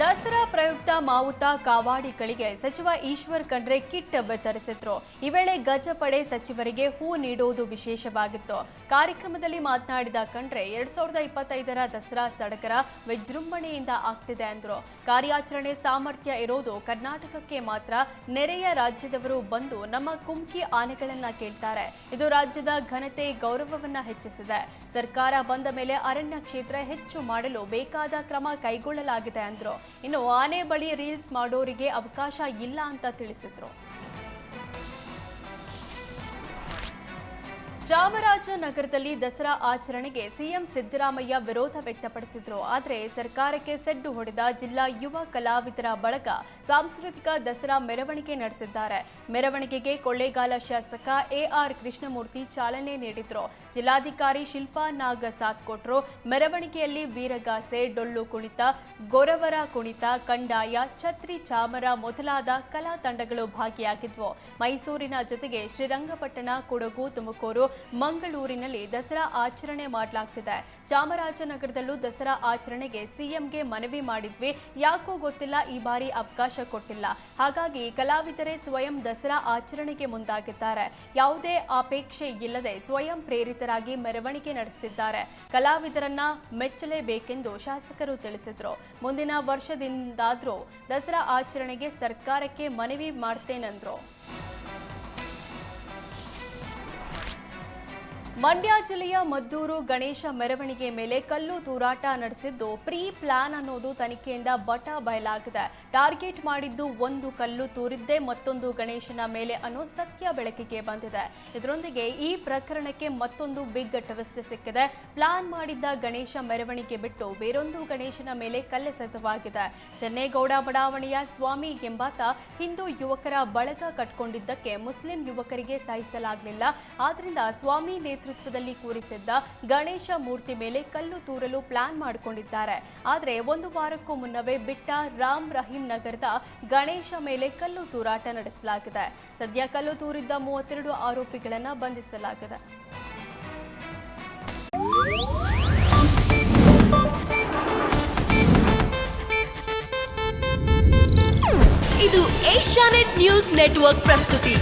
ದಸರಾ ಪ್ರಯುಕ್ತ ಮಾವುತ ಕಾವಾಡಿಗಳಿಗೆ ಸಚಿವ ಈಶ್ವರ್ ಖಂಡ್ರೆ ಕಿಟ್ ವಿತರಿಸಿದ್ರು ಈ ವೇಳೆ ಗಜಪಡೆ ಸಚಿವರಿಗೆ ಹೂ ನೀಡುವುದು ವಿಶೇಷವಾಗಿತ್ತು. ಕಾರ್ಯಕ್ರಮದಲ್ಲಿ ಮಾತನಾಡಿದ ಖಂಡ್ರೆ, ಎರಡ್ ಸಾವಿರದ ಇಪ್ಪತ್ತೈದರ ದಸರಾ ಸಡಗರ ವಿಜೃಂಭಣೆಯಿಂದ ಆಗ್ತಿದೆ ಅಂದ್ರು. ಕಾರ್ಯಾಚರಣೆ ಸಾಮರ್ಥ್ಯ ಇರೋದು ಕರ್ನಾಟಕಕ್ಕೆ ಮಾತ್ರ, ನೆರೆಯ ರಾಜ್ಯದವರು ಬಂದು ನಮ್ಮ ಕುಮ್ಕಿ ಆನೆಗಳನ್ನ ಕೇಳ್ತಾರೆ. ಇದು ರಾಜ್ಯದ ಘನತೆ ಗೌರವವನ್ನ ಹೆಚ್ಚಿಸಿದೆ. ಸರ್ಕಾರ ಬಂದ ಮೇಲೆ ಅರಣ್ಯ ಕ್ಷೇತ್ರ ಹೆಚ್ಚು ಮಾಡಲು ಬೇಕಾದ ಕ್ರಮ ಕೈಗೊಳ್ಳಲಾಗಿದೆ ಅಂದ್ರು. ಇನ್ನು ಆನೆ ಬಳಿ ರೀಲ್ಸ್ ಮಾಡೋರಿಗೆ ಅವಕಾಶ ಇಲ್ಲ ಅಂತ ತಿಳಿಸಿದ್ರು. ಚಾಮರಾಜನಗರದಲ್ಲಿ ದಸರಾ ಆಚರಣೆಗೆ ಸಿಎಂ ಸಿದ್ದರಾಮಯ್ಯ ವಿರೋಧ ವ್ಯಕ್ತಪಡಿಸಿದ್ರು. ಆದರೆ ಸರ್ಕಾರಕ್ಕೆ ಸೆಡ್ಡು ಹೊಡೆದ ಜಿಲ್ಲಾ ಯುವ ಕಲಾವಿದರ ಬಳಗ ಸಾಂಸ್ಕೃತಿಕ ದಸರಾ ಮೆರವಣಿಗೆ ನಡೆಸಿದ್ದಾರೆ. ಮೆರವಣಿಗೆಗೆ ಕೊಳ್ಳೇಗಾಲ ಶಾಸಕ ಎಆರ್ ಕೃಷ್ಣಮೂರ್ತಿ ಚಾಲನೆ ನೀಡಿದ್ರು. ಜಿಲ್ಲಾಧಿಕಾರಿ ಶಿಲ್ಪಾ ನಾಗ ಸಾಥ್ ಕೊಟ್ರು ಮೆರವಣಿಗೆಯಲ್ಲಿ ವೀರಗಾಸೆ, ಡೊಳ್ಳು ಕುಣಿತ, ಗೊರವರ ಕುಣಿತ, ಕಂಡಾಯ, ಛತ್ರಿ ಚಾಮರ ಮೊದಲಾದ ಕಲಾ ತಂಡಗಳು ಭಾಗಿಯಾಗಿದ್ವು. ಮೈಸೂರಿನ ಜೊತೆಗೆ ಶ್ರೀರಂಗಪಟ್ಟಣ, ಕೊಡಗು, ತುಮಕೂರು ಮಂಗಳೂರಿನಲ್ಲಿ ದಸರಾ ಆಚರಣೆ ಮಾಡಲಾಗ್ತಿದೆ. ಚಾಮರಾಜನಗರದಲ್ಲೂ ದಸರಾ ಆಚರಣೆಗೆ ಸಿಎಂಗೆ ಮನವಿ ಮಾಡಿದ್ವಿ. ಯಾಕೋ ಗೊತ್ತಿಲ್ಲ, ಈ ಬಾರಿ ಅವಕಾಶ ಕೊಟ್ಟಿಲ್ಲ. ಹಾಗಾಗಿ ಕಲಾವಿದರೇ ಸ್ವಯಂ ದಸರಾ ಆಚರಣೆಗೆ ಮುಂದಾಗಿದ್ದಾರೆ. ಯಾವುದೇ ಅಪೇಕ್ಷೆ ಇಲ್ಲದೆ ಸ್ವಯಂ ಪ್ರೇರಿತರಾಗಿ ಮೆರವಣಿಗೆ ನಡೆಸುತ್ತಿದ್ದಾರೆ ಕಲಾವಿದರನ್ನ ಮೆಚ್ಚಲೇಬೇಕೆಂದು ಶಾಸಕರು ತಿಳಿಸಿದ್ರು. ಮುಂದಿನ ವರ್ಷದಿಂದಾದ್ರೂ ದಸರಾ ಆಚರಣೆಗೆ ಸರ್ಕಾರಕ್ಕೆ ಮನವಿ ಮಾಡ್ತೇನೆಂದ್ರು. ಮಂಡ್ಯ ಜಿಲ್ಲೆಯ ಮದ್ದೂರು ಗಣೇಶ ಮೆರವಣಿಗೆ ಮೇಲೆ ಕಲ್ಲು ತೂರಾಟ ನಡೆಸಿದ್ದು, ಪ್ರೀ ಪ್ಲಾನ್ ಅನ್ನೋದು ತನಿಖೆಯಿಂದ ಬಟ ಬಯಲಾಗಿದೆ. ಟಾರ್ಗೆಟ್ ಮಾಡಿದ್ದು ಒಂದು ಕಲ್ಲು ತೂರಿದ್ದೇ ಮತ್ತೊಂದು ಗಣೇಶನ ಮೇಲೆ ಅನ್ನೋ ಸತ್ಯ ಬೆಳಕಿಗೆ ಬಂದಿದೆ. ಇದರೊಂದಿಗೆ ಈ ಪ್ರಕರಣಕ್ಕೆ ಮತ್ತೊಂದು ಬಿಗ್ ಟ್ವಿಸ್ಟ್ ಸಿಕ್ಕಿದೆ. ಪ್ಲಾನ್ ಮಾಡಿದ್ದ ಗಣೇಶ ಮೆರವಣಿಗೆ ಬಿಟ್ಟು ಬೇರೊಂದು ಗಣೇಶನ ಮೇಲೆ ಕಲ್ಲೆಸೆತವಾಗಿದೆ ಚೆನ್ನೇಗೌಡ ಬಡಾವಣೆಯ ಸ್ವಾಮಿ ಎಂಬಾತ ಹಿಂದೂ ಯುವಕರ ಬಳಗ ಕಟ್ಕೊಂಡಿದ್ದಕ್ಕೆ ಮುಸ್ಲಿಂ ಯುವಕರಿಗೆ ಸಹಿಸಲಾಗಲಿಲ್ಲ. ಆದ್ರಿಂದ ಸ್ವಾಮಿ ನೇತೃತ್ವದಲ್ಲಿ ಕೂರಿಸಿದ್ದ ಗಣೇಶ ಮೂರ್ತಿ ಮೇಲೆ ಕಲ್ಲು ತೂರಲು ಪ್ಲಾನ್ ಮಾಡಿಕೊಂಡಿದ್ದಾರೆ. ಆದರೆ ಒಂದು ವಾರಕ್ಕೂ ಮುನ್ನವೇ ಬಿಟ್ಟ ರಾಮ್ ರಹೀಂ ನಗರದ ಗಣೇಶ ಮೇಲೆ ಕಲ್ಲು ತೂರಾಟ ನಡೆಸಲಾಗಿದೆ. ಸದ್ಯ ಕಲ್ಲು ತೂರಿದ್ದ ಮೂವತ್ತೆರಡು ಆರೋಪಿಗಳನ್ನು ಬಂಧಿಸಲಾಗಿದೆ. ಇದು ಏಷ್ಯಾನೆಟ್ ನ್ಯೂಸ್ ನೆಟ್ವರ್ಕ್ ಪ್ರಸ್ತುತಿ.